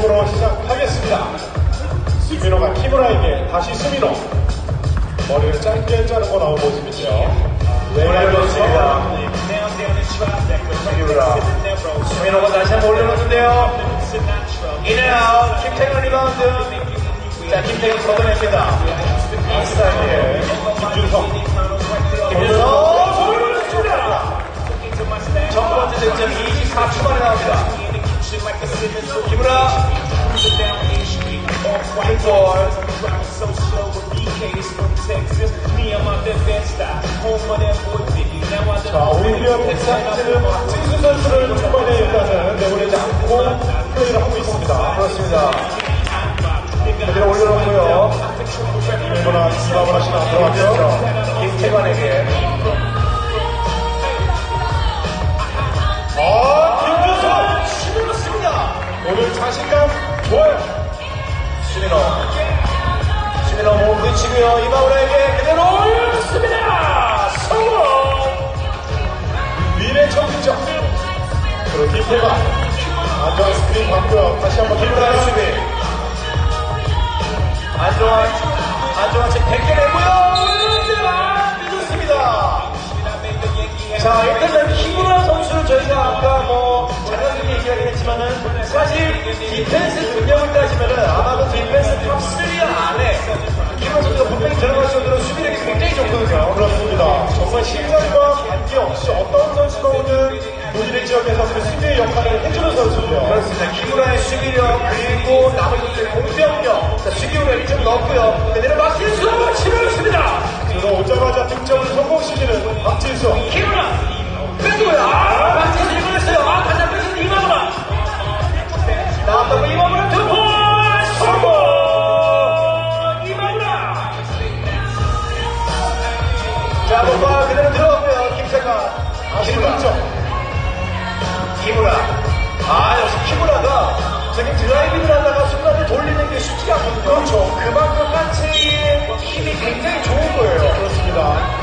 공격으로 시작하겠습니다. 수민호가 키무라에게 다시 수민호. 머리를 짧게 자르고 나온 모습이죠. 올려놓습니다. 수민호가 다시 한번 올려놓는데요. 인앤아웃 김태균 리바운드. 자 김태균 걷어냅니다. 인스타일에 김준성. 김준성. 첫 번째 득점 24초 만에 나옵니다. 사스는 박진수 선수를 초반에 일단은 내보내지 않고 플레이를 하고 있습니다. 그렇습니다. 그대로 올려놓고요. 일본아, 씨가 안 들어왔죠. 김태관에게 아, 김준성! 치밀었습니다. 오늘 자신감 좋아요. 수민호 수민호 몸 붙이고요. 이마우라에게 김태관. 안정환 스크린 받고요. 다시 한번 김태관. 수비 안정환 안정환 지금 벗겨내고요. 올렸습니다. 믿었습니다. 자, 일단 김우라 선수를 저희가 아까 뭐, 장난스럽게 얘기하긴 했지만은, 사실, 디펜스 능력을 따지면은, 아마도 디펜스 탑3 안에, 김우라 선수가 분명히 들어갈 정도로 수비력이 굉장히 좋거든요. 그렇습니다. 정말 실력과 관계 없이 어떤 선수가 오늘 노지대 지역에서 그 수비의 역할을 해주는 선수죠. 그렇습니다. 김우라의 수비력, 그리고 나머지 공격력, 자, 수비력을 좀 넣었고요. 그대로 박진수, 치밀었습니다. 그래서 오자마자 득점을 성공시키는 박진수. 김우라, 뺏고요. 아, 박진수 이번했어요. 아, 한번 뺏은 이마무라. 나왔다고 이마무라 투포 성공! 이마무라. 자, 목과 그대로 들어갔고요. 다시 김우라. 득점. 키무라. 아, 역시 키무라가 저기 드라이빙을 하다가 순간을 돌리는 게 쉽지가 않거든요. 그렇죠. 그만큼 하체의 힘이 굉장히 좋은 거예요. 그렇습니다.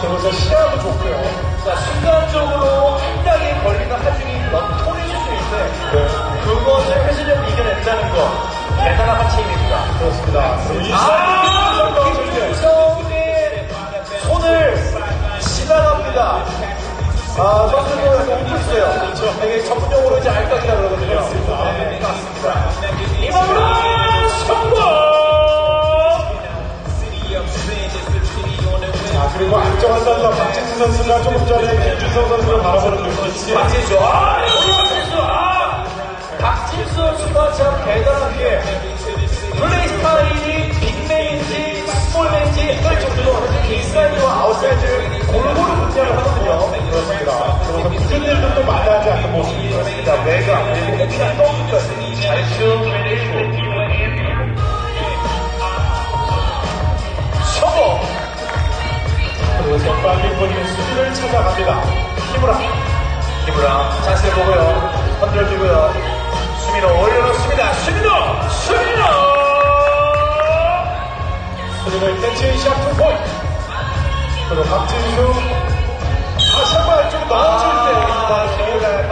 그러면서 시야도 좋고요. 자, 순간적으로 한 장에 걸리는 하중이 넌 톤해줄 수 있는데, 네. 그것을 회전력으로 이겨낸다는 거, 대단한 하체 힘입니다. 그렇습니다. 아, 김준성의 손을 지나갑니다. 아, 웃고 있어요. 그렇죠. 전문용어로 이제 알까기라 그러거든요. 네, 맞습니다. 이마무라 성공! 자, 그리고 안정환 선수와 박진수 선수가 조금 전에 김준성 선수를 바라보는 눈빛이 박진수, 아, 박진수, 아! 박진수 선수가 참 대단한 게, 플레이 스타일이 빅맨인지, 스몰맨인지 헷갈릴 정도로 인사이드와 아웃사이드를 골고루 분야를 하거든요. 그렇습니다. 그래서 일도 또 마다하지 않는 모습이 그렇습니다. 외곽, 그리고 혹시나 덩크까지 잘쭉 빼내고. 성공! 그리고 전방에 걸리는 수비를 찾아갑니다. 키무라. 김우라 자세 보고요. 흔들주고요. 수민호 올려놓습니다. 수민호! 수민호! 그리고 캐치 샷 투포인트. 그리고 박진수. 다시 한번 안쪽으로 나와줄 때.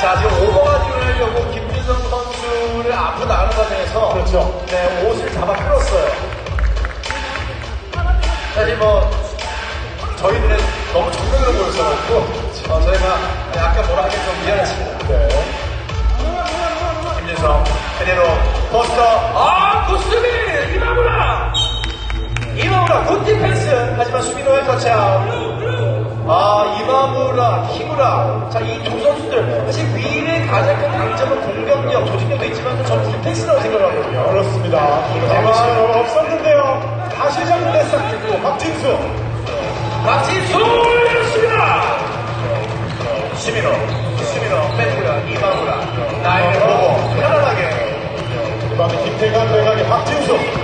자, 지금 오버가팅을 하려고 김민성 선수를 앞으로 나가는 과정에서 그렇죠. 네, 옷을 잡아 끌었어요. 사실 뭐, 저희들은 너무 정면으로 보였어가지고, 어, 저희가 약간 뭐라 하긴 좀 미안했습니다. 네. 김진성, 그대로, 포스터, 아, 구스비! 이마무라! 이마무라, 굿 디펜스! 하지만 수비노의 터치아웃. 아, 이마무라, 키무라. 자, 이 두 선수들. 사실 위의 가장 큰 강점은 공격력, 조직력도 있지만 저는 디펜스라고 생각을 하거든요. 그렇습니다. 대만 없었는데요. 다시 잡는 싹 박진수. 박진수 올렸습니다! 수민호, 수민호, 뺐고요. 이마무라. 나에게 보고, 편안하게. 그 다음에 김태관 외곽의 박진수.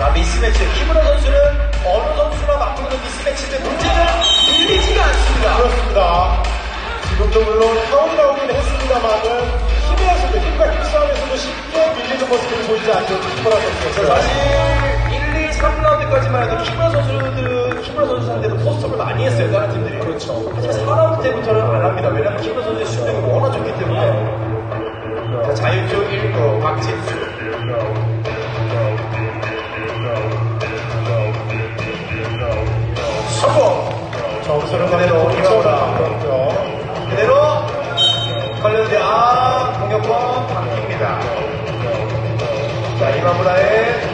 자, 미스매치. 이무라 선수는 어느 선수나 맞고는 미스매치인데 문제는 밀리지가 않습니다. 그렇습니다. 지금도 물론 타운다운은 했습니다만은 힘에서도 힘과 힘 싸움에서도 쉽게 밀리는 모습을 보이지 않는 키퍼라 선수였어요. 사실 1, 2, 3라운드까지만 해도 키무라 선수들, 키무라 선수 상대로 포스트업을 많이 했어요, 다른 팀들이. 그렇죠. 하지만 4라운드 때부터는 안 합니다. 왜냐면 키무라 선수의 수력이 워낙 좋기 때문에. 자, 자유투 1구, 박진수. 성공! 점수를 그대로 가지고 이어오라. 그렇죠. 그대로 걸렸는데, 아, 공격권 바뀝니다. 자, 이마무라의.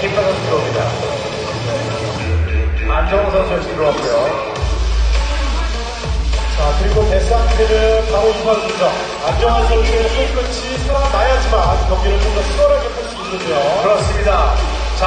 김현 선수 들어옵니다. 안정호 선수 지금 들어왔고요. 자, 그리고 데스한테는 바로 순서. 안정환 선수의 손끝이 살아나야지만 경기를 좀 더 수월하게 할수 있는데요. 그렇습니다. 자,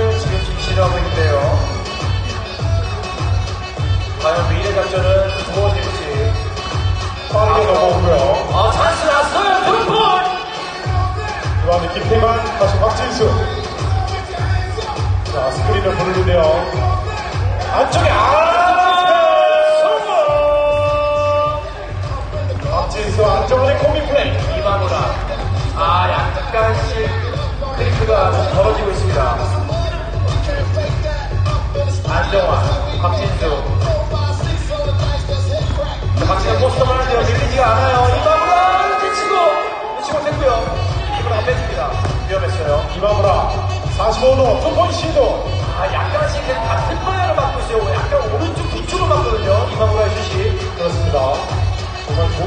넘어오고요. 아, 찬스 났어요. 두 번! 이번에 김태관, 다시 박진수. 자, 스크린을 보는데요. 안쪽에, 아!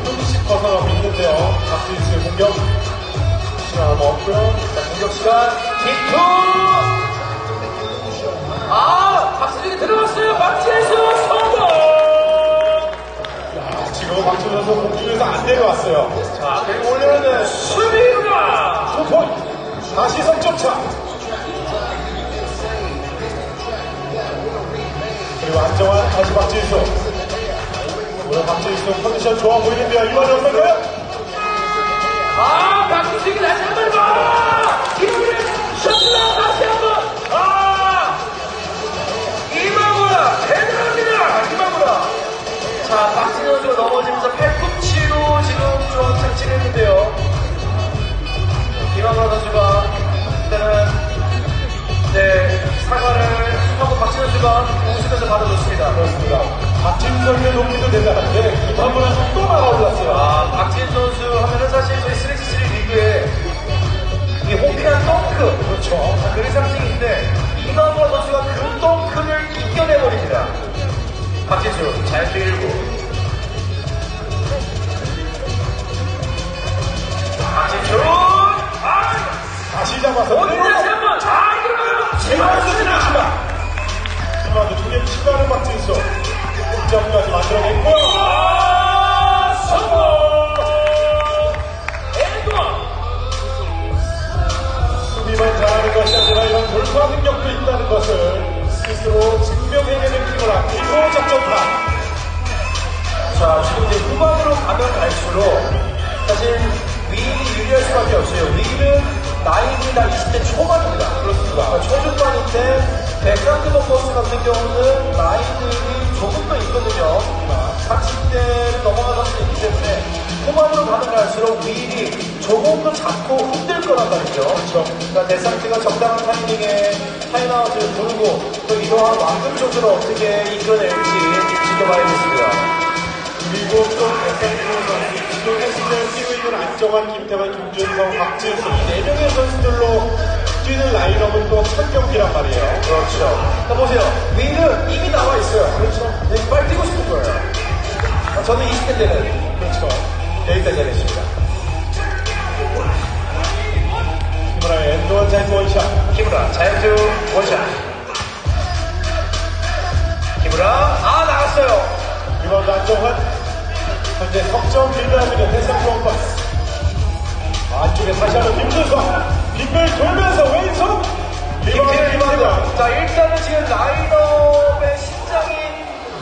조금씩 벗어나고 있는데요. 박진수의 공격. 시간 얼마 없고요. 자, 공격 시간 디투 아 박수진이 들어갔어요 박지혜수 성공 야, 지금 박진수 선수 공중에서 안 내려왔어요. 자 그리고 올려놓는 수비입니다 투포인. 다시 석점 차. 그리고 안정환, 다시 박진수. 오늘 박진수 컨디션 좋아 보이는데요. 이번에 어떨까요? 아 박수진이 다시 한번 봐 이번에 셔틀라 다시 한 번! 아! 이마무라 대단합니다! 이마무라! 자 박진희 선수가 넘어지면서 팔꿈치로 지금 좀 착지를 했는데요. 이마무라 선수가 일단은 네 사과를 하고 박진희 선수가 웃으면서 받아줬습니다. 그렇습니다. 박진수의 높이도 대단한데, 이번에 또 날아올랐어요. 아, 박진 선수 하면은 사실 저희 스레지스리 리그에 이 호쾌한 덩크. 그렇죠. 그런 상징인데, 이강호 선수가 그 덩크를 이겨내버립니다. 박진수, 자유투 1구. 박진수 잡아서 오늘 다시 한번 아 이거 제발 치다. 지마 득점까지 만들어냈고요. 아 성공 에드원 수비만 잘하는 것이 아니라 이런 돌파 능력도 있다는 것을 스스로 증명해내는 힘을 아끼고 작전파. 자, 지금 이제 후반으로 가면 갈수록 사실 윙이 유리할 수밖에 없어요. 윙은 나이가 20대 초반입니다. 그렇습니다. 초중반인데 백상드버 버스 같은 경우는 나이들이 조금 더 있거든요. 30대를 넘어가는 선수 있기 때문에 후반으로 가면 갈수록 윙이 조금 더 잡고 흔들 거란 말이죠. 그렇죠. 그러니까 데상트가 적당한 타이밍에 타임아웃을 부르고 또 이러한 완급 조절을 어떻게 이끌어낼지 지켜봐야겠습니다. 그리고 또 SNP 선수, 지금 헬스를 뛰고 있는 안정환, 김태환, 김준성, 박진수 이네 명의 선수들로 뛰는 라인업은 또 첫 경기란 말이에요. 그렇죠. 자, 보세요. 윙은 이미 나와 있어요. 그렇죠. 네, 빨리 뛰고 싶은 거예요. 아, 저는 20대 때는 그렇죠. 여기까지 하겠습니다. 김은아의 엔드원 자이트 원샷. 김우라, 자연주 원샷. 김우라, 아, 나갔어요. 리바운드 안정환. 현재 석점 빌드하고 있는 대상 원pas. 안쪽에 다시 한번 김준성. 빗별 돌면서 왼손. 리바운드 리바운드. 자, 일단은 지금 라인업의 신장이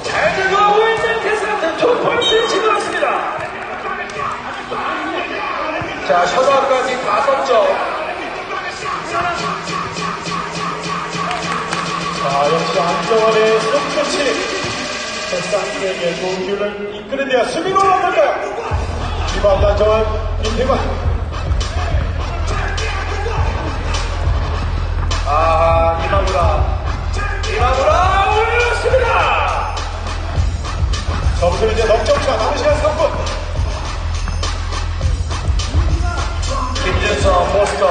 잘 들어가고 있는 대상은 두 번째 집어넣습니다. 자, 셔너까지 다섯 점. 자, 역시 안정환의 손끝이 대상에게 좋은 기운을 이끄는데요. 수비로 어떨까요? 리바운드 안정환, 김태관. 이제 넉점차 남은 시간 3분. 김준성, 포스터.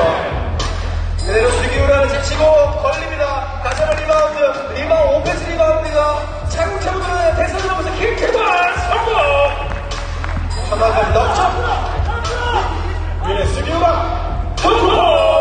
그대로 수기우라는 제치고 걸립니다. 다시 한번 리바운드. 리바운드, 오페스 리바운드가 차곡차곡 들어가는 대선 넘어서 김태관 성공! 전화까지 넉점. 위에 스기우라. 두골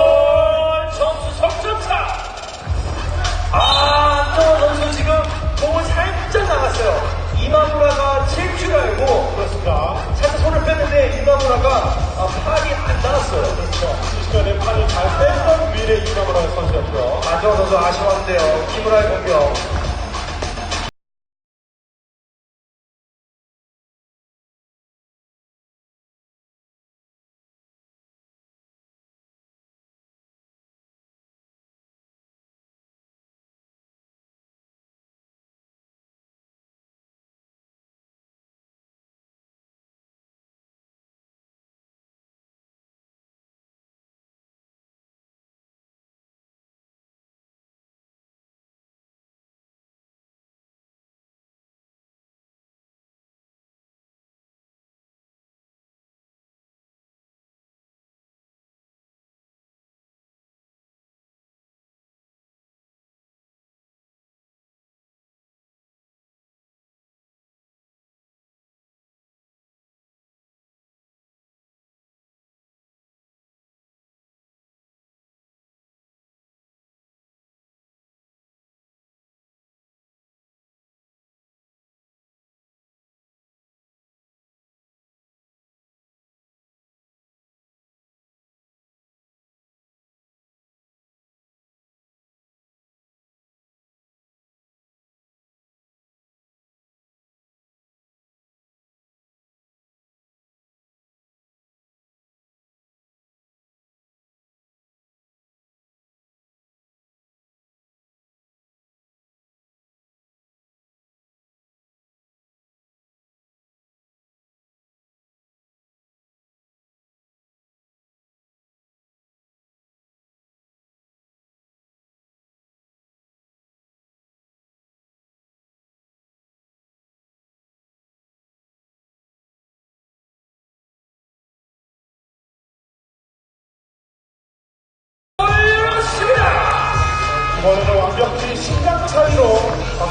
거기서 완벽히 심장 차이로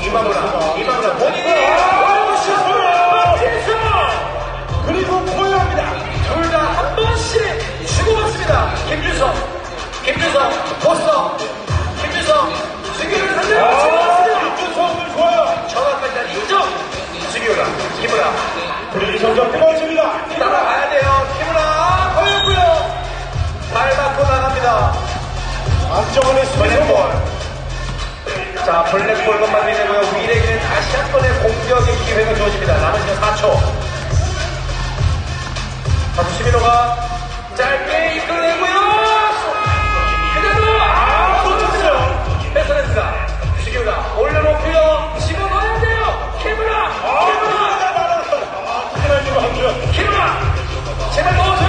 이만우라 이만우라 본인이 그리고 포효합니다. 둘 다 한 번씩 주고받습니다. 김준성 김준성 포스터 김준성 승기를 살려 아! 김준성은 좋아요. 정확한 단 인정. 승기호라 김우라. 그리고 점점 끊어집니다. 따라가야 돼요. 김우라. 걸렸고요. 발 받고 나갑니다. 안정원의 스피드볼. 자, 블랙볼만 만들고요. 위에게는 다시 한 번의 공격의 기회가 주어집니다. 남은 시간 4초. 다시 시민호가 짧게 이끌어내고요. 그대로 아, 놓쳤어요. 베스레스가 시기우다 올려놓고요. 집어넣어야 돼요. 키무라, 키무라, 하나님으로 한 줄. 키무라. 제발 넣어줘야 돼요. 시기우다,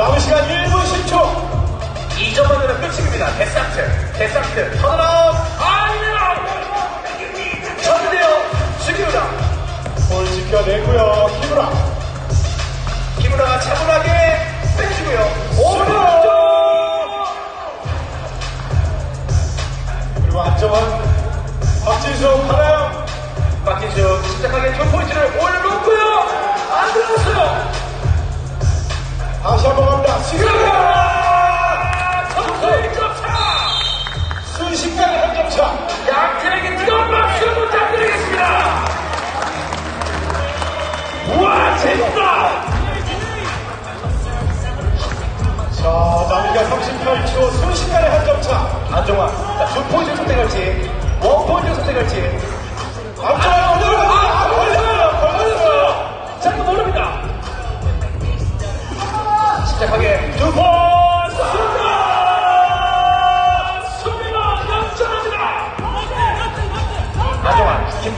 남은 시간 1분 10초. 2점만 넣으면 끝입니다. 데상트, 데상트, 턴아웃, 아니야! 쳤는데요, 수기우다. 볼 지켜내고요. 히브라. 김우라가 차분하게 빼주고요. 오른쪽! 그리고 안정환. 박진수 하나요. 박진수 침착하게 두 포인트를 올려놓고요. 안 들어갔어요. 다시 한 번 갑니다. 지금 점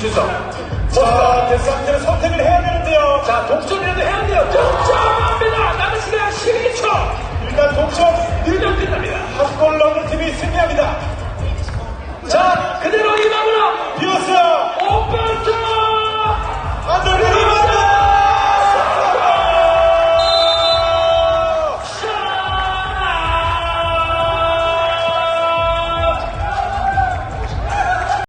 주석. 버스터한테 쌍대를 선택을 해야 되는데요. 자, 동점이라도 해야 돼요. 동점합니다. 남은 시간 12초. 일단 동점. 늘려 끝납니다. 한골 넣는 팀이 승리합니다. 자, 그대로 이방으로